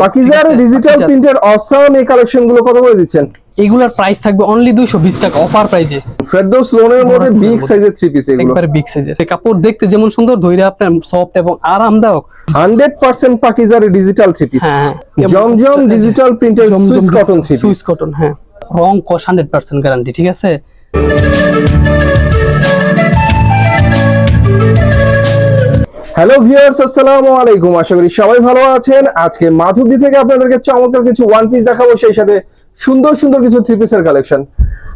পাকিজার digital প্রিন্টের awesome এই কালেকশনগুলো কত করে দিচ্ছেন? এগুলার প্রাইস থাকবে অনলি দুইশো বিশ টাকা অফার প্রাইজে ফেরদৌস লোনের মধ্যে বিগ সাইজের থ্রি পিস এগুলো। একবারে বিগ সাইজের কাপড় দেখতে যেমন সুন্দর ধৈর্য আপনার সফট এবং আরামদায়ক। Hundred percent পাকিজার digital three piece Zamzam digital প্রিন্টের Swiss cotton three Swiss cotton হ্যাঁ। রং কস হান্ড্রেড পার্সেন্ট গ্যারান্টি ঠিক আছে? হ্যালো ভিউয়ার্স আসসালামু আলাইকুম। আশা করি সবাই ভালো আছেন। আজকে মাধবদী থেকে আপনাদেরকে চমৎকার কিছু ওয়ান পিস দেখাবো সেই সাথে সুন্দর সুন্দর কিছু থ্রি পিসের কালেকশন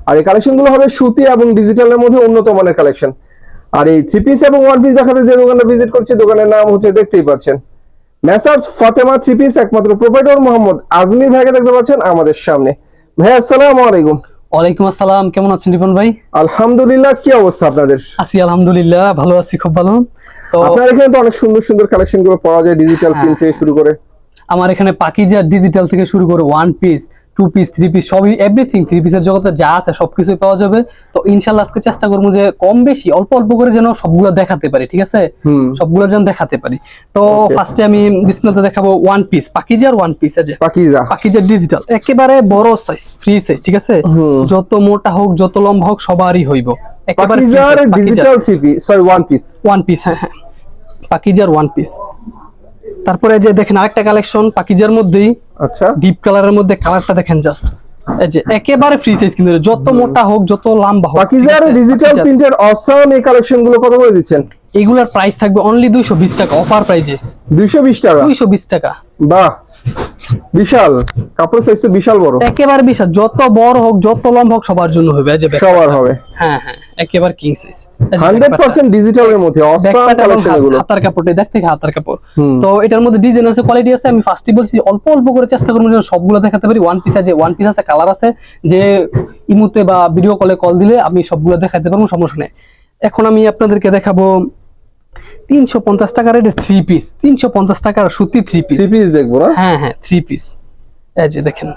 আর এই কালেকশনগুলো হবে সুতি এবং ডিজিটালের মধ্যে উন্নত মানের কালেকশন আর এই থ্রি পিস এবং ওয়ান পিস দেখাতে যে দোকানটা ভিজিট করছি দোকানের নাম হচ্ছে দেখতেই পাচ্ছেন। মেসার্স ফাতেমা থ্রি পিস একমাত্র প্রোপাইটর মোহাম্মদ আজমির ভাইকে দেখতে পাচ্ছেন আমাদের সামনে। ভাই আসসালামু আলাইকুম। ওয়ালাইকুম আসসালাম। কেমন আছেন রিপন ভাই? আলহামদুলিল্লাহ কি অবস্থা আপনাদের? আছি আলহামদুলিল্লাহ ভালো আছি খুব ভালো। আপনার এখানে তো অনেক সুন্দর সুন্দর কালেকশনগুলো পাওয়া যায় ডিজিটাল প্রিন্ট থেকে শুরু করে। আমার এখানে পাকিজা ডিজিটাল থেকে শুরু করে one piece two piece three piece সবই এভরিথিং থ্রি পিসের জগতে যা আছে সবকিছুই পাওয়া যাবে। তো ইনশাল্লাহ আজকে চেষ্টা করব যে কম বেশি অল্প অল্প করে যেন সবগুলো দেখাতে পারি ঠিক আছে? সবগুলো যেন দেখাতে পারি। তো ফার্স্টে আমি বিসমিল্লাতে দেখাবো ওয়ান পিস পাকিজার ওয়ান পিস আছে পাকিজা। পাকিজার ডিজিটাল একেবারে বড় সাইজ ফ্রি সাইজ ঠিক আছে? যত মোটা হোক যত লম্বা হোক সবারই হইব। পাকিজার digital three piece sorry one piece one piece হ্যাঁ হ্যাঁ। পাকিজার ওয়ান পিস তারপরে যে দেখেন আরেকটা কালেকশন পাকিজার মধ্যেই আচ্ছা। ডিপ কালারের মধ্যে কালারটা দেখেন জাস্ট এই যে একেবারে ফ্রি সাইজ কিন্তু যত মোটা হোক যত লম্বা হোক পাকিজার ডিজিটাল প্রিন্টের অসাম এই কালেকশনগুলো কত করে দিচ্ছেন? এগুলার প্রাইস থাকবে অনলি দুইশো বিশ টাকা অফার প্রাইজে দুইশো বিশ টাকা? দুইশো বিশ টাকা। বাহ। বিশাল। কাপড় সাইজ তো বিশাল বড়। একেবারে বিশাল। যত বড় হোক যত লম্বা হোক সবার জন্য হবে যে সবার হবে। হ্যাঁ হ্যাঁ একেবারে কিং সাইজ হান্ড্রেড পার্সেন্ট ডিজিটালের মধ্যে কালেকশন এগুলো। হাতার কাপড় দেখ থেকে হাতার কাপড়। তো এটার মধ্যে ডিজাইন আছে কোয়ালিটি আছে আমি ফার্স্টই বলছি অল্প অল্প করে চেষ্টা করব যেন সবগুলো দেখাতে পারি। ওয়ান পিস আছে ওয়ান পিস আছে কালার আছে যে ইমুতে বা ভিডিও কলে কল দিলে আমি সবগুলো দেখাতে পারব সমস্যা নেই। এখন আমি আপনাদেরকে দেখাবো তিনশো পঞ্চাশ টাকার এটা থ্রি পিস তিনশো পঞ্চাশ টাকার সুতি থ্রি পিস থ্রি পিস দেখব না? হ্যাঁ হ্যাঁ থ্রি পিস এই যে দেখেন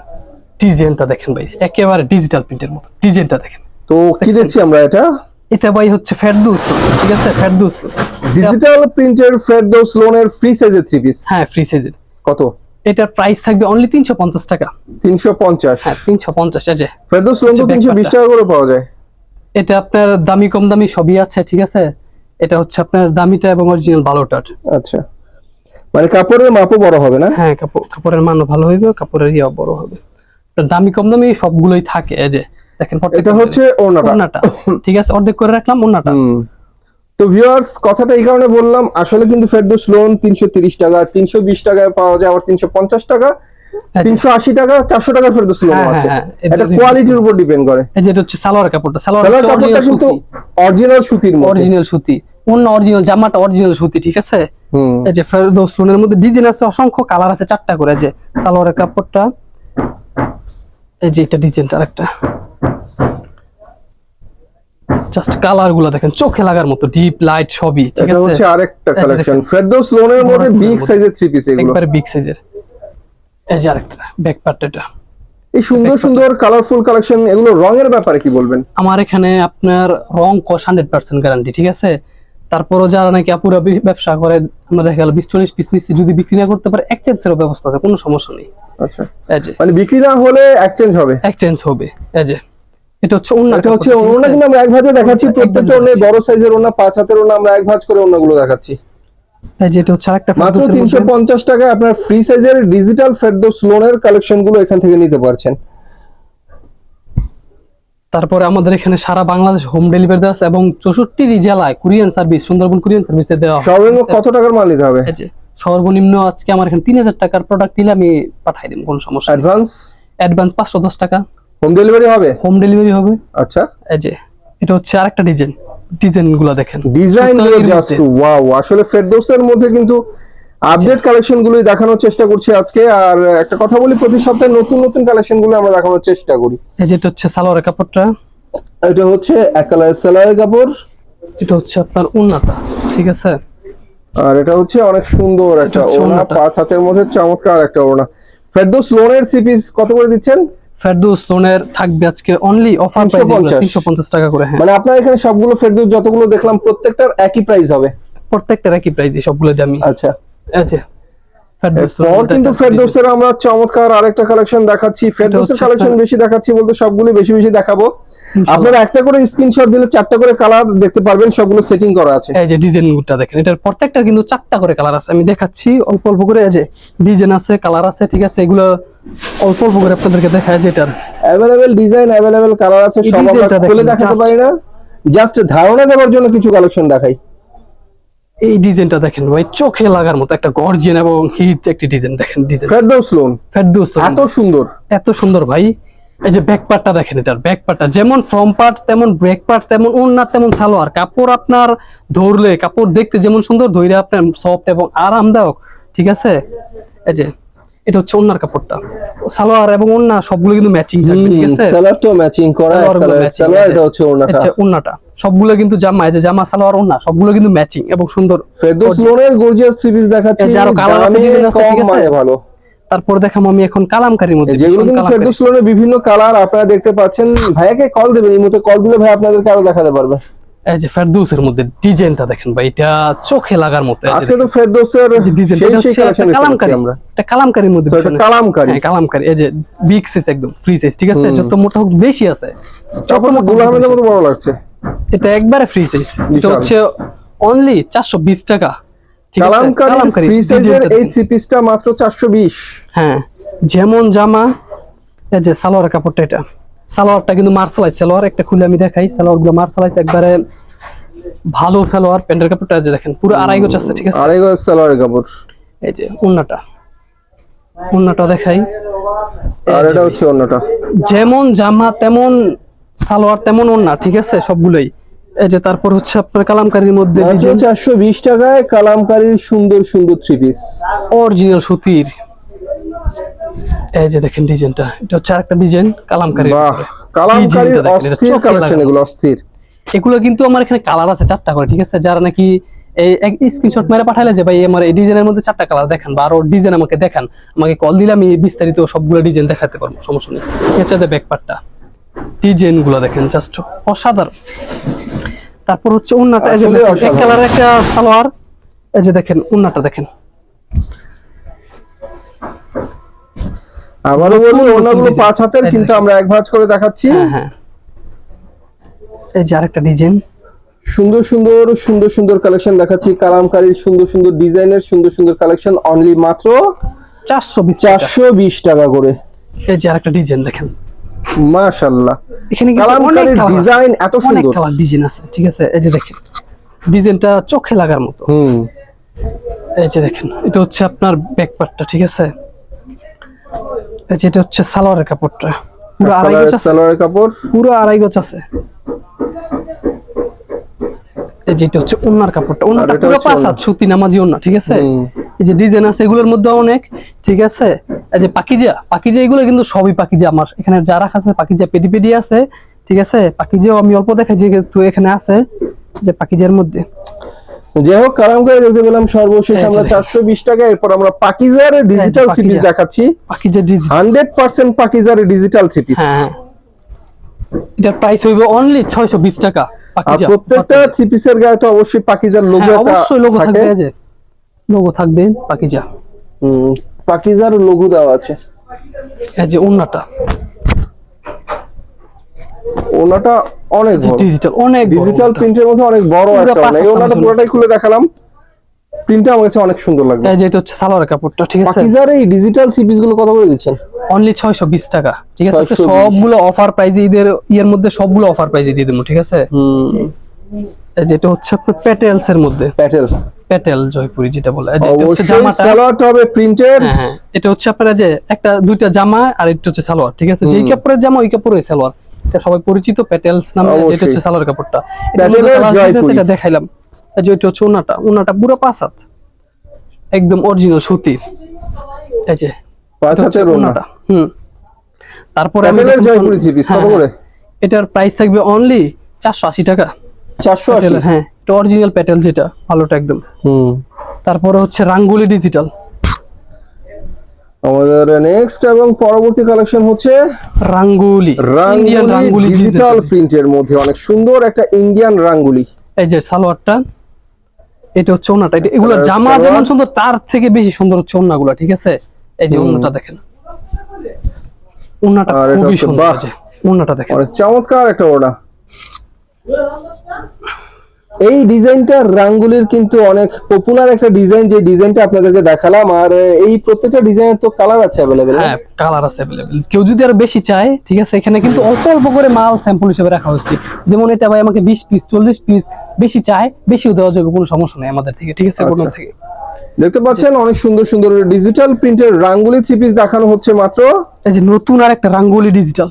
ডিজাইনটা দেখেন ভাই একেবারে ডিজিটাল প্রিন্টের মতো। ডিজাইনটা দেখেন। তো কি দেখছি আমরা এটা? এটা ভাই হচ্ছে ফেরদুস ঠিক আছে? ফেরদুস ডিজিটাল প্রিন্টের ফেরদৌস লোনের ফ্রি সাইজের থ্রি পিস হ্যাঁ ফ্রি সাইজের কত? এটার প্রাইস থাকবে অনলি তিনশো পঞ্চাশ টাকা। তিনশো পঞ্চাশ। হ্যাঁ ফেরদৌস লোন তো। টাকা করে পাওয়া যায়। এটা আপনার দামি কম দামি সবই আছে ঠিক আছে? এটা হচ্ছে আপনার দামিটা এবং অরিজিনাল ভালোটার আচ্ছা। মানে কাপড়ের মাপও বড় হবে না? হ্যাঁ কাপড় কাপড়ের মানও ভালো হইবে কাপড়ের ইয়া বড় হবে। তো দামি কম দামি সবগুলোই থাকে এই যে দেখেন এটা হচ্ছে ওন্নাটা ঠিক আছে অর্ধেক করে রাখলাম ওনাটা তো ভিউয়ার্স কথাটা এই কারণে বললাম আসলে কিন্তু ফেরদৌস লোন তিনশো তিরিশ টাকা তিনশো বিশ টাকায় পাওয়া যায় আবার তিনশো পঞ্চাশ টাকা। তিনশো আশি টাকা চারশো টাকার ফেরদৌস লোন হ্যাঁ, আছে হ্যাঁ, হ্যাঁ, এটা কোয়ালিটির উপর ডিপেন্ড করে। এই যে এটা হচ্ছে সালোয়ার কাপড়টা। সালোয়ার কাপড়টা কিন্তু অরিজিনাল সুতির অরিজিনাল সুতি। অন্য অরিজিনাল জামাটা অরিজিনাল সুতি ঠিক আছে? এই যে ফেরদৌস লোনের মধ্যে ডিজাইন আছে অসংখ্য কালার আছে চারটা করে। যে সালোয়ারের কাপড়টা এই যে এটা ডিজাইনটা আরেকটা। জাস্ট কালারগুলো দেখেন চোখে লাগার মতো ডিপ লাইট সবই ঠিক আছে? হচ্ছে আরেকটা কালেকশন। ফেরদৌস লোনের মধ্যে বিগ সাইজের থ্রি পিস এগুলো। একবারে বিগ সাইজের এই যে আরেকটা ব্যাক পার্ট এটা এই সুন্দর সুন্দর কালারফুল কালেকশন এগুলো রঙের ব্যাপারে কি বলবেন? আমার এখানে আপনার রং কস হান্ড্রেড পার্সেন্ট গ্যারান্টি ঠিক আছে? তারপরও যারা নাকি আপুরা ব্যবসা করে আমরা দেখা গেল বিশ চল্লিশ পিস নিচ্ছে যদি বিক্রি না করতে পারে এক্সচেঞ্জেরও ব্যবস্থা আছে কোনো সমস্যা নেই। আচ্ছা। মানে বিক্রি না হলে এক্সচেঞ্জ হবে? এক্সচেঞ্জ হবে এই যে। এটা হচ্ছে অন্য এটা হচ্ছে ওনা কিন্তু আমরা এক ভাজে দেখাচ্ছি প্রত্যেকটা ওনে। বড় সাইজের ওনা পাঁচ হাতের ওনা আমরা এক ভাঁজ করে ওনাগুলো দেখাচ্ছি। এই যে এটা হচ্ছে আরেকটা মাত্র ফেরদৌসের তিনশো মধ্যে। পঞ্চাশ টাকায় আপনার ফ্রি সাইজের ডিজিটাল ফেরদৌস লোনের কালেকশনগুলো এখান থেকে নিতে পারছেন। তারপরে আমাদের এখানে সারা বাংলাদেশ হোম ডেলিভারি দেওয়া আছে এবং চৌষট্টি জেলায় কুরিয়ান সার্ভিস সুন্দরবন কুরিয়ান সার্ভিসে দেওয়া সর্বনিম্ন কত টাকার মাল নিতে হবে? সর্বনিম্ন আজকে আমার এখানে তিন হাজার টাকার প্রোডাক্ট নিলে আমি পাঠাই দিব কোনো সমস্যা অ্যাডভান্স অ্যাডভান্স পাঁচশো দশ টাকা। হোম ডেলিভারি হবে? হোম ডেলিভারি হবে। আচ্ছা। এই যে এটা হচ্ছে আরেকটা ডিজাইন ডিজাইনগুলো দেখেন ডিজাইনগুলো জাস্ট। ওয়াও আসলে ফেরদৌসের মধ্যে কিন্তু আপডেট কালেকশন গুলোই দেখানোর চেষ্টা করছি আজকে। আর একটা কথা বলি প্রতি সপ্তাহে নতুন নতুন কালেকশনগুলো আমরা দেখানোর চেষ্টা করি। এই যে এটা হচ্ছে সালোয়ারের কাপড়টা। এটা হচ্ছে এক কালারের কাপড়। এটা হচ্ছে আপনার উন্নাটা ঠিক আছে? আর এটা হচ্ছে অনেক সুন্দর একটা হচ্ছে পাঁচ হাতের মধ্যে চমৎকার একটা ওনা ফেরদৌস লোনের থ্রি পিস কত করে দিচ্ছেন? ফেরদৌস লোনের থাকবে আজকে অনলি অফার প্রাইস 350 তিনশো পঞ্চাশ টাকা করে হ্যাঁ। মানে আপনার এখানে সবগুলো ফেরদৌস যতগুলো দেখলাম প্রত্যেকটার একই প্রাইস হবে? প্রত্যেকটার একই প্রাইস সবগুলো দামি আচ্ছা। এই এরপর কিন্তু ফেরদৌসের আমরা চমৎকার আরেকটা কালেকশন দেখাচ্ছি। ফেরদৌসের কালেকশন বেশি দেখাচ্ছি বলতে সবগুলো বেশি বেশি দেখাবো। আপনারা একটা করে স্ক্রিনশট দিলে চারটা করে কালার দেখতে পারবেন সবগুলো সেটিং করা আছে। এই যে ডিজাইনগুলো দেখেন এটার প্রত্যেকটা কিন্তু চারটা করে কালার আছে। আমি দেখাচ্ছি অল্প অল্প করে এই যে ডিজাইন আছে কালার আছে ঠিক আছে এগুলো অল্প অল্প করে আপনাদেরকে দেখায় যে এটার অ্যাভেলেবেল ডিজাইন অ্যাভেলেবেল কালার আছে সব আমরা খুলে দেখাতে পারি না। জাস্ট ধারণা দেওয়ার জন্য কিছু কালেকশন দেখাই। এই ডিজাইনটা দেখেন ভাই চোখে লাগার মতো একটা গর্জিয়ান এবং হিট একটি ডিজাইন দেখেন ডিজাইন। ফেরদৌস লোন। ফেরদৌস তো এত সুন্দর। এত সুন্দর ভাই। এই যে ব্যাক পার্টটা দেখেন এটার ব্যাক পার্টটা যেমন ফ্রম পার্ট তেমন ব্রেক পার্ট তেমন ওড়না তেমন সালোয়ার। কাপড় আপনার ধরলে কাপড় দেখতে যেমন সুন্দর ধরে আপনার সফট এবং আরামদায়ক ঠিক আছে? এই যে এটা হচ্ছে ওড়নার কাপড়টা। সালোয়ার এবং ওড়না সবগুলো কিন্তু ম্যাচিং থাকবে ঠিক আছে? সালোয়ারটাও ম্যাচিং করা সালোয়ার এটা হচ্ছে ওনাটা আচ্ছা ওড়নাটা। সবগুলো কিন্তু জামা যে জামা সালোয়ার ওড়না সবগুলো কিন্তু ম্যাচিং এবং সুন্দর গর্জিয়াস থ্রি পিস দেখাচ্ছি। এই যে আরও colour আছে, আছে, ঠিক আছে? মানে ভালো। তারপর দেখাম আমি এখন কালামকারীর মধ্যে যেগুলো কিন্তু। ফেরদৌস লোনের বিভিন্ন কালার আপনারা দেখতে পাচ্ছেন। ভাইয়াকে কল দেবেন এই মুহূর্তে কল দিলে ভাই আপনাদেরকে আরও দেখাতে পারবে। এই যে ফেরদৌসের মধ্যে ডিজাইনটা দেখেন ভাই এটা চোখে লাগার মতো আজকে তো ফেরদৌসের যে ডিজাইন এটা হচ্ছে কালামকারী আমরা। এটা কালামকারীর মধ্যে কালামকারী। হ্যাঁ কালামকারী এই যে বিগ সাইজ একদম ফ্রি সাইজ ঠিক আছে? যত মোটা হোক বেশি আছে যত মোটা মতো বড় লাগছে। এটা একবারে ফ্রি সাইজ এটা হচ্ছে অনলি চারশো বিশ টাকা। ঠিক আছে? কালামকারী ফ্রি সাইজের এই থ্রি পিসটা মাত্র 420 হ্যাঁ যেমন জামা এই যে সালোয়ার কাপড়টা এটা। সালোয়ারটা কিন্তু মার্শালাইজ সালোয়ার একটা খুলে আমি দেখাই। সালোয়ারগুলো মার্শালাইজ একবারে ভালো সালোয়ার। প্যান্টের কাপড়টা যে দেখেন পুরো আড়াই গোছ আছে ঠিক আছে? আড়াই গজ সালোয়ারের কাপড়। এই যে উন্নাটা উন্নাটা দেখাই। আর এটা হচ্ছে অন্যটা যেমন জামা তেমন সালোয়ার তেমন ওন্না ঠিক আছে? সবগুলোই। এই যে তারপর হচ্ছে আপনার কালামকারীর মধ্যে চারশো বিশ টাকায় কালামকারীর সুন্দর সুন্দর থ্রি পিস অরিজিনাল সুতির। এই যে দেখেন ডিজাইনটা এটা হচ্ছে আরেকটা ডিজাইন কালামকারীর বাহ কালামকারীর অস্থির কালেকশন এগুলো অস্থির। এগুলো কিন্তু আমার এখানে কালার আছে চারটা করে ঠিক আছে? যারা নাকি এই এক স্ক্রিনশট মেরে পাঠাইলে যে ভাই আমার এই ডিজাইনের মধ্যে চারটা কালার দেখান বা আরও ডিজাইন আমাকে দেখান আমাকে কল দিলে আমি বিস্তারিত সবগুলো ডিজাইন দেখাতে পারব সমস্যা নেই। ঠিক আছে ব্যাক পার্টটা ডিজাইনগুলো দেখেন জাস্ট অসাধারণ। তারপর হচ্ছে উন্নাটা এই যে এক। কালারের একটা সালোয়ার এই যে দেখেন উন্নাটা দেখেন। আবারও বলি অন্যগুলো পাঁচ হাতের কিন্তু আমরা এক ভাঁজ করে দেখাচ্ছি। হ্যাঁ হ্যাঁ। এই যে আরেকটা ডিজাইন। সুন্দর সুন্দর সুন্দর সুন্দর কালেকশন দেখাচ্ছি। কালামকারীর সুন্দর সুন্দর ডিজাইনের সুন্দর সুন্দর কালেকশন অনলি মাত্র চারশো চারশো বিশ টাকা করে। এই যে আরেকটা ডিজাইন দেখেন। মাশাল্লাহ এখানে অনেক। ডিজাইন এত অনেক সুন্দর। কালার ডিজাইন আছে ঠিক আছে? এই যে দেখেন ডিজাইনটা চোখে লাগার মতো। হুম। এই যে দেখেন এটা হচ্ছে আপনার ব্যাক পার্টটা ঠিক আছে? এই যে এটা হচ্ছে সালোয়ারের কাপড়টা। পুরো আড়াই গজ আছে? সালোয়ারের কাপড়? পুরো আড়াই গজ আছে। এই যে এটা হচ্ছে ওনার কাপড়টা। পুরো পাঁচ। হাত সুতি নামাজি ঠিক আছে? এই যে ডিজাইন আছে এগুলোর মধ্যে অনেক ঠিক আছে? যে পাকিজা পাকিজা এগুলো কিন্তু সবই পাকিজা আমার। এখানে যা রাখা আছে পাকিজা পেডি পেডি আছে ঠিক আছে? পাকিজাও আমি অল্প দেখাই যেহেতু এখানে আছে যে পাকিজার মধ্যে। যাই হোক কালামকারী দেখতে পেলাম সর্বশেষ আমরা চারশো বিশ টাকা এরপর আমরা পাকিজার ডিজিটাল থ্রি পিস পাকিজা। দেখাচ্ছি। পাকিজা হান্ড্রেড পার্সেন্ট পাকিজার ডিজিটাল থ্রি পিস এটার প্রাইস হইবে অনলি ছয়শো বিশ টাকা আর প্রত্যেকটা থ্রি পিসের গায়ে তো অবশ্যই পাকিজার লোগো হ্যাঁ, অবশ্যই লোগো থাকবে লোগো থাকবে পাকিজা। পাকিজার লোগো দেওয়া আছে। এই যে ওন্নাটা ওনাটা অনেক ডিজিটাল অনেক ডিজিটাল প্রিন্টের মধ্যে অনেক বড় একটা ওনাটা পুরোটাই খুলে দেখালাম। প্রিন্টটা আমার কাছে অনেক সুন্দর লাগল এই যে এটা হচ্ছে সালোয়ারের কাপড়টা ঠিক আছে? পাকিজার এই ডিজিটাল থ্রি পিসগুলো কত করে দিচ্ছেন? অনলি ছয়শো বিশ টাকা ঠিক আছে? সবগুলো অফার প্রাইজে ঈদের ইয়ের মধ্যে সবগুলো অফার প্রাইজে দিয়ে দেবো ঠিক আছে? হুম। এই যে এটা হচ্ছে আপনার প্যাটেলস এর মধ্যে। প্যাটেল প্যাটেল জয়পুরি যেটা বলে। যে এটা হচ্ছে জামাটা সালোয়ারটা হবে প্রিন্টেড হ্যাঁ হ্যাঁ। এটা হচ্ছে আপনার যে একটা দুইটা জামা আর একটা হচ্ছে সালোয়ার ঠিক আছে? যেই কাপড়ের জামা ওই কাপড়ের সালোয়ার। এটা সবাই পরিচিত প্যাটেলস নামে এই যে এটা হচ্ছে সালোয়ার কাপড়টা। এটা দেখাইলাম। যে এটা হচ্ছে ওনাটা ওনাটা পুরো পাঁচ একদম অরিজিনাল সুতির এই যে পাঁচ এটা হচ্ছে হাতের ওনা ওনাটা হুম। তারপরে আমি জয়পুরি থ্রি পিস কত করে হ্যাঁ। এটার প্রাইস থাকবে অনলি চারশো আশি টাকা। চারশো আশি? প্যাটেলের, হ্যাঁ। এটা অরিজিনাল প্যাটেল যেটা ভালোটা একদম। হুম। তারপরে হচ্ছে রাঙ্গুলি ডিজিটাল আমাদের নেক্সট এবং পরবর্তী কালেকশন হচ্ছে রাঙ্গুলি ইন্ডিয়ান রাঙ্গুলি ডিজিটাল প্রিন্টের মধ্যে অনেক সুন্দর একটা ইন্ডিয়ান রাঙ্গুলি। এই যে সালোয়ারটা এটা হচ্ছে ওনাটা এটা এগুলো জামা? যেমন সুন্দর তার থেকে বেশি সুন্দর হচ্ছে ওনাগুলো ঠিক আছে? এই যে। ওনাটা দেখেন। ওনাটা খুবই সুন্দর ওনাটা দেখেন। অনেক চমৎকার একটা ওড়না। এই ডিজাইনটা রাঙ্গুলির কিন্তু অনেক পপুলার একটা ডিজাইন যে ডিজাইনটা আপনাদেরকে দেখালাম। আর এই প্রত্যেকটা ডিজাইনের তো কালার আছে অ্যাভেলেবেল হ্যাঁ? কালার আছে অ্যাভেলেবেল কেউ যদি আরও বেশি চায় ঠিক আছে এখানে কিন্তু অল্প অল্প করে মাল স্যাম্পল হিসেবে রাখা হচ্ছে যেমন এটা ভাই আমাকে বিশ পিস চল্লিশ পিস বেশি চায় বেশিও দেওয়া যাবে কোনো সমস্যা নেই আমাদের থেকে ঠিক আছে কোনো আচ্ছা। থেকে। দেখতে পাচ্ছেন অনেক সুন্দর সুন্দর ডিজিটাল প্রিন্টের রাঙ্গুলি থ্রি পিস দেখানো হচ্ছে মাত্র। এই যে নতুন আর একটা রাঙ্গুলি ডিজিটাল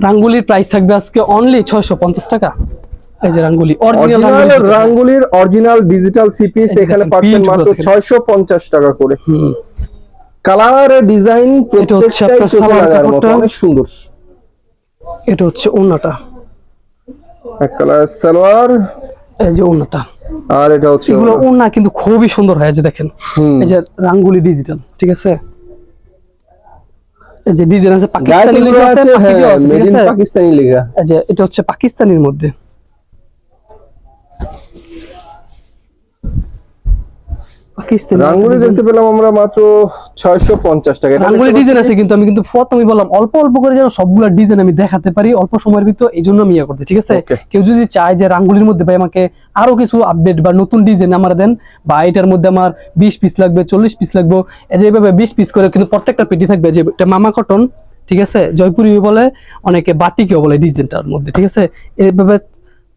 রাঙ্গুলির প্রাইস থাকবে আজকে অনলি ছয়শো পঞ্চাশ টাকা। এই যে রাঙ্গুলি অরিজিনাল রাঙ্গুলির অরিজিনাল ডিজিটাল থ্রি পিস এখানে পাচ্ছেন মাত্রগুলো দেখেন। ছয়শো পঞ্চাশ টাকা করে। হুম। কালার ডিজাইন প্রত্যেকটাই সালোয়ার। অনেক সুন্দর। এটা হচ্ছে ওনাটা এক কালার সালোয়ার। এই যে ওনাটা আর এটা হচ্ছে এগুলো। ওনা কিন্তু খুবই সুন্দর হয় যে দেখেন। এই যে রাঙ্গুলি ডিজিটাল ঠিক আছে? এই যে ডিজাইন আছে পাকিস্তানি লেখা আছে হ্যাঁ আছে ঠিক ইন আছে? পাকিস্তানি লেখা এই যে এটা হচ্ছে পাকিস্তানির মধ্যে। পাকিস্তানি রাঙ্গুলি দেখতে পেলাম আমরা মাত্র ছয়শো পঞ্চাশ টাকা। রাঙ্গুলি ডিজাইন আছে কিন্তু আমি কিন্তু প্রথমেই বললাম অল্প অল্প করে যেন সবগুলা ডিজাইন আমি দেখাতে পারি অল্প সময়ের ভিতর এই জন্য আমি ইয়ে করতে ঠিক আছে? কেউ যদি চায় যে রাঙ্গুলির মধ্যে ভাই আমাকে আরও কিছু আপডেট বা নতুন ডিজাইন আমার দেন বা এটার মধ্যে আমার বিশ পিস লাগবে চল্লিশ পিস লাগবে এই যে এইভাবে বিশ পিস করে কিন্তু প্রত্যেকটা পেটি থাকবে যে এটা মামা কটন ঠিক আছে? জয়পুরি বলে অনেকে বাটিকেও বলে ডিজাইনটার মধ্যে ঠিক আছে? এইভাবে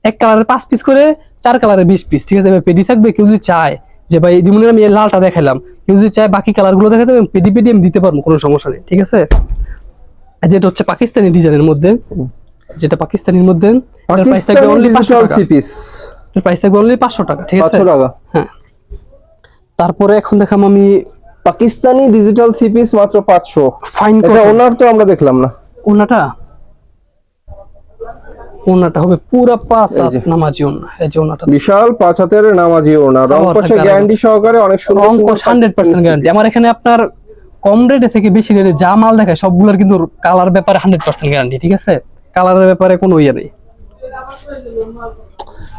এক কালারের পাঁচ পিস করে চার কালারের বিশ পিস ঠিক আছে? পেডি থাকবে কেউ যদি চায় যে ভাই যেমন আমি লালটা দেখালাম কেউ যদি চায় বাকি কালারগুলো দেখাতে আমি পেডি পেডি আমি দিতে পারব কোনো সমস্যা নেই ঠিক আছে? যেটা হচ্ছে পাকিস্তানি ডিজাইনের মধ্যে যেটা পাকিস্তানির মধ্যে প্রাইস থাকবে অনলি পাঁচশো টাকা। পিস প্রাইস থাকবে অনলি পাঁচশো টাকা ঠিক আছে? টাকা। হ্যাঁ। তারপরে এখন দেখাম আমি পাকিস্তানি ডিজিটাল থ্রি পিস মাত্র পাঁচশো। ফাইন এটা ওনার তো আমরা দেখলাম না। ওনাটা? ওনাটা হবে পুরা পাঁচ হাত নামাজি ওনা এই যে ওনাটা বিশাল পাঁচ হাতের নামাজি ওনা রং সালোয়ার পাশে থাকবে গ্যারান্টি সহকারে অনেক সুন্দর হান্ড্রেড পার্সেন্ট গ্যারান্টি আমার এখানে আপনার কম রেটে থেকে বেশি রেটে যা মাল দেখায় সবগুলোর কিন্তু কালার ব্যাপারে হান্ড্রেড পার্সেন্ট গ্যারান্টি ঠিক আছে? কালারের ব্যাপারে কোনো ইয়ে নেই।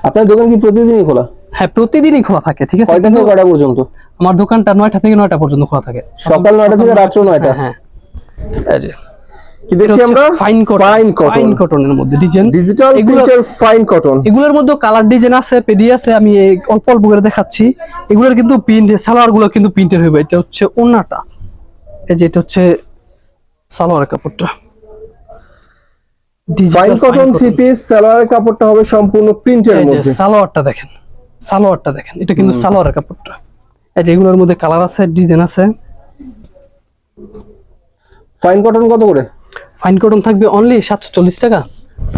আপনার দোকান কি প্রতিদিনই খোলা? হ্যাঁ প্রতিদিনই খোলা থাকে ঠিক আছে? কয়টা থেকে কয়টা পর্যন্ত? আমার দোকানটা নয়টা থেকে নয়টা পর্যন্ত খোলা থাকে। সকাল নয়টা থেকে রাত্র নয়টা? হ্যাঁ। এই যে। কি দেখছি আমরা? ফাইন কটন ফাইন ফাইন কটনের মধ্যে ডিজাইন ডিজিটাল প্রিন্টের ফাইন কটন এগুলোর মধ্যে কালার ডিজাইন আছে পেডি আছে আমি অল্প অল্প করে দেখাচ্ছি। এগুলোর কিন্তু প্রিন্ট সালোয়ারগুলো কিন্তু প্রিন্টের হবে এটা হচ্ছে ওন্নাটা। এই যে এটা হচ্ছে সালোয়ার কাপড়টা। ফাইন কটন থ্রি পিস সালোয়ারের কাপড়টা হবে সম্পূর্ণ প্রিন্টের মধ্যে। সালোয়ারটা দেখেন। সালোয়ারটা দেখেন। এটা কিন্তু সালোয়ারের কাপড়টা। এই যে এগুলোর মধ্যে কালার আছে ডিজাইন আছে। ফাইন কটন কত করে? ফাইন কটন থাকবে অনলি সাতশো চল্লিশ টাকা?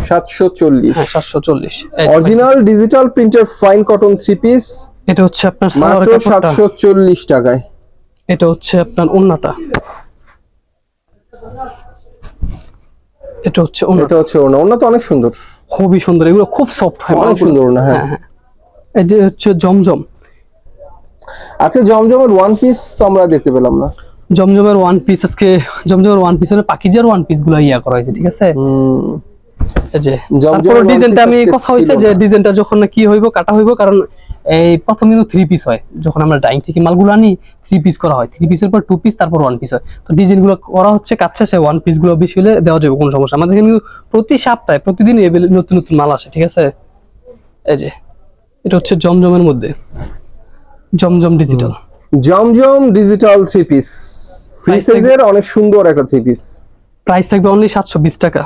সাতশো চল্লিশ। হ্যাঁ সাতশো চল্লিশ। অরিজিনাল ডিজিটাল প্রিন্টের ফাইন কটন থ্রি পিস এটা হচ্ছে আপনার মাত্র সাতশো চল্লিশ টাকায়। এটা হচ্ছে আপনার ওন্নাটা। এটা হচ্ছে ওন্নাটা এটা হচ্ছে ওনা ওনা তো অনেক সুন্দর। খুবই সুন্দর। এগুলো খুব সফট হয় অনেক সুন্দর ওনা হ্যাঁ। হ্যাঁ হ্যাঁ। এই যে হচ্ছে জমজম। আচ্ছা জমজমের ওয়ান পিস তো আমরা দেখতে পেলাম না। জমজমের ওয়ান পিস আজকে জমজমের ওয়ান পিস মানে পাকিজার ওয়ান পিসগুলো ইয়া করা হয়েছে ঠিক আছে? যে তারপর ডিজাইনটা আমি কথা হয়েছে যে ডিজাইনটা যখন কি হইব কাটা হইব কারণ এই প্রথম কিন্তু থ্রি পিস হয় যখন আমরা ডাইং থেকে মালগুলো আনি থ্রি পিস করা হয়। থ্রি পিসের পর টু পিস তারপর ওয়ান পিস হয়। তো ডিজাইনগুলো করা হচ্ছে কাছে সে ওয়ান পিসগুলো বেশি হলে দেওয়া যাবে কোনো সমস্যা আমাদের কিন্তু প্রতি সপ্তাহে প্রতিদিন নতুন নতুন মাল আসে ঠিক আছে? এই যে এটা হচ্ছে জমজমের মধ্যে জমজম ডিজিটাল জমজম ডিজিটাল থ্রি পিস ফ্রি সাইজের অনেক সুন্দর একটা থ্রি পিস প্রাইস থাকবে অনলি সাতশো বিশ টাকা।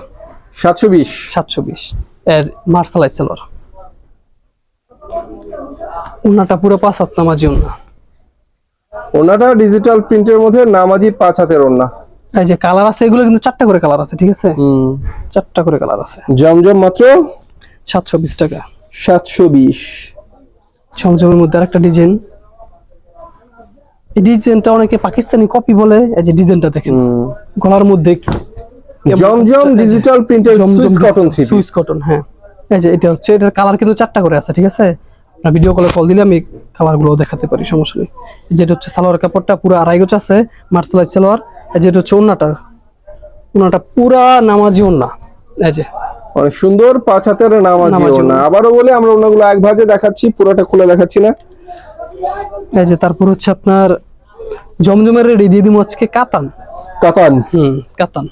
সাতশো বিশ। সাতশো বিশ। এর মার্শালাই সেলর উনাটা পুরো পাঁচ হাত নামাজি উন্না ওনাটা ডিজিটাল প্রিন্টের মধ্যে নামাজি পাঁচ হাতের ওনা। এই যে কালার আছে এগুলো কিন্তু চারটা করে কালার আছে ঠিক আছে? হুম। চারটা করে কালার আছে। জমজম মাত্র সাতশো বিশ টাকা। সাতশো বিশ। জমজমের মধ্যে আরেকটা ডিজাইন এই ডিজাইনটা অনেকে পাকিস্তানি কপি বলে এই যে ডিজাইনটা দেখেন। গলার মধ্যে জমজম ডিজিটাল প্রিন্টের জমজম সুইস কটন সুইস কটন হ্যাঁ। এই যে এটা হচ্ছে এটার কালার কিন্তু চারটা করে আছে ঠিক আছে? আপনার ভিডিও কলে কল দিলে আমি দেখাতে পারি সমস্যা নেই। যেটা হচ্ছে সালোয়ার কাপড়টা পুরো আড়াই গোছ আছে মার্শালাই সালোয়ার। এই যেটা হচ্ছে ওন্নাটা। ওন্নাটা পুরা নামাজি ওন্না। এই যে। অনেক সুন্দর পাঁচ হাতের নামাজি ওনা। আবারও বলে আমরা ওনাগুলো এক ভাজে দেখাচ্ছি পুরোটা খুলে দেখাচ্ছি না। এই যে তারপর হচ্ছে আপনার জমজমের রেডি দিয়ে দিব আজকে কাতান। কাতান? হুম কাতান।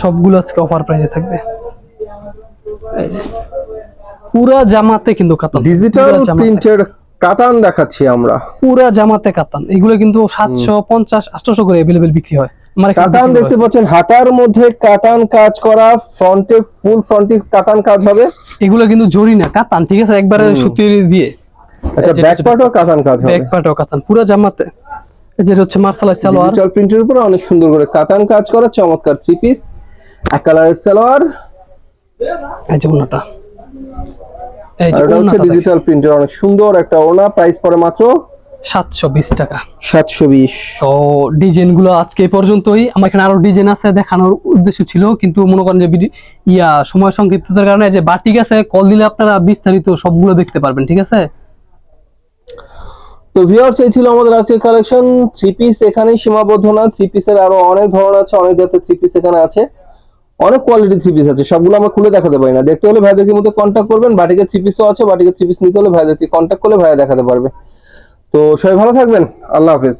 সবগুলো আজকে অফার প্রাইসে থাকবে। এই যে পুরা জামাতে কিন্তু কাতান। ডিজিটাল পুরা জামাতে। প্রিন্টের কাতান দেখাচ্ছি আমরা। পুরা জামাতে কাতান। এগুলো কিন্তু সাতশো পঞ্চাশ আটশোশো করে অ্যাভেলেবেল বিক্রি হয়। এখানে কাতান দেখতে পাচ্ছেন হাতার মধ্যে কাতান কাজ করা ফ্রন্টে ফুল ফ্রন্টে কাতান কাজ হবে। এগুলো কিন্তু জরি না কাতান ঠিক আছে? একবারে সুতি দিয়ে। আচ্ছা ব্যাক পার্টও কাতান কাজ হবে। ব্যাক পার্টও কাতান পুরা জামাতে। এই যে হচ্ছে সালোয়ার। ডিজিটাল প্রিন্টের উপরে অনেক সুন্দর করে কাতান কাজ করা চমৎকার থ্রি পিস এক কালারের সালোয়ার। এই যে ওনাটা। এই যে হচ্ছে ডিজিটাল প্রিন্টের অনেক সুন্দর একটা ওনা প্রাইস পড়ে মাত্র সাতশো বিশ টাকা। সাতশো বিশ। তো ডিজাইনগুলো আজকে পর্যন্তই। আমার এখানে আরও ডিজাইন আছে দেখানোর উদ্দেশ্য ছিল কিন্তু মনে করেন যে ইয়া সময় সংক্ষিপ্ততার কারণে যে বাটিক আছে কল দিলে আপনারা বিস্তারিত সবগুলো দেখতে পারবেন ঠিক আছে? তো ভিউয়ার্স এই ছিল আমাদের আজকের কালেকশন থ্রি পিস এখানেই সীমাবদ্ধ না। থ্রি পিসের আরও অনেক ধরন আছে, অনেক জাতের থ্রি পিস এখানে আছে। অনেক কোয়ালিটি থ্রি পিস আছে, সবগুলো আমরা খুলে দেখাতে পারি না। দেখতে হলে ভাইদেরকে মধ্যে কন্ট্যাক্ট করবেন। বাটিকে থ্রি পিসও আছে বাটিকে থ্রি পিস নিতে হলে ভাইদেরকে কন্ট্যাক্ট করলে ভাইয়া দেখাতে পারবে। তো সবাই ভালো থাকবেন। আল্লাহ হাফেজ।